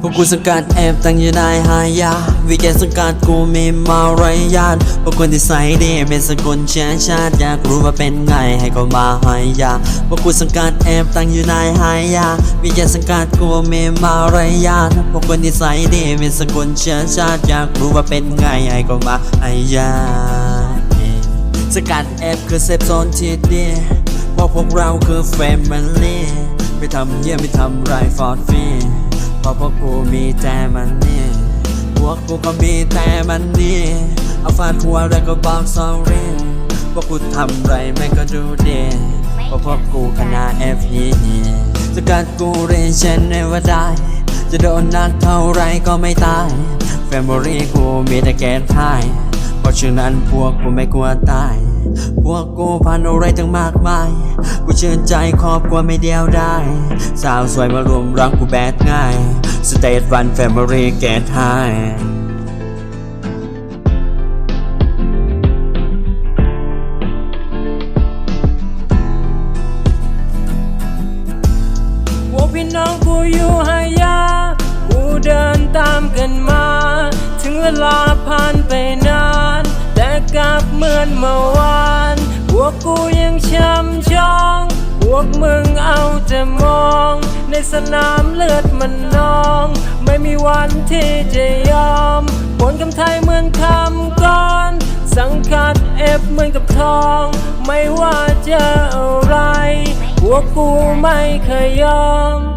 พวกกูสังกัดแอบตั้งอยู่ในหายาวิแกสังกัดกูมีมารยาทพวกคนที่ใส่ดีเป็นสกุลเชื้อชาติอยากรู้ว่าเป็นไงให้ก็มาหายาพวกกูสังกัดแอบตั้งอยู่ในหายาวิแกสังกัดกูมีมารยาทพวกคนที่ใส่ดีเป็นสกุลเชื้อชาติอยากรู้ว่าเป็นไงให้ก็มาหายาสกัดแอปคือเซฟโซนที่ดีบอกพวกเราคือแฟมิลี่ไม่ทำเยี่ยไม่ทำไรฟอร์ดฟรี เพราะพวกกูมีแต่มันนี่พวกกูก็มีแต่มันนี่เอาฟาดหัวแล้วก็บอก sorry พวกกูทำไรแม่งก็ดูดีเพราะพวกกูคณะ F E สกัดกูเรียนเช่นในว่าได้ จะโดนหนักเท่าไรก็ไม่ตาย แฟมิลี่กูมีแต่แกนไทยะฉะนั้นพวกกูไม่กลัวตาย พวกกูผ่านอะไรตั้งมากมาย กูเชื่อใจครอบครัวไม่เดียวได้ สาวสวยมารวมรังกูแบดง่าย สเตทวันแฟมิลี่แกนไทยพวกพี่น้องกูอยู่หายา กูเดินตามกันมา ถึงเวลา อนเมื่อวานพวกกูยังช้ำชอง พวกมึงเอาแต่มอง ในสนามเลือดมันนอง ไม่มีวันที่จะยอมผลกำไทยเหมือนคำก่อน สังกัดเอฟเหมือนกับทอง ไม่ว่าจะอะไร พวกกูไม่เคยยอม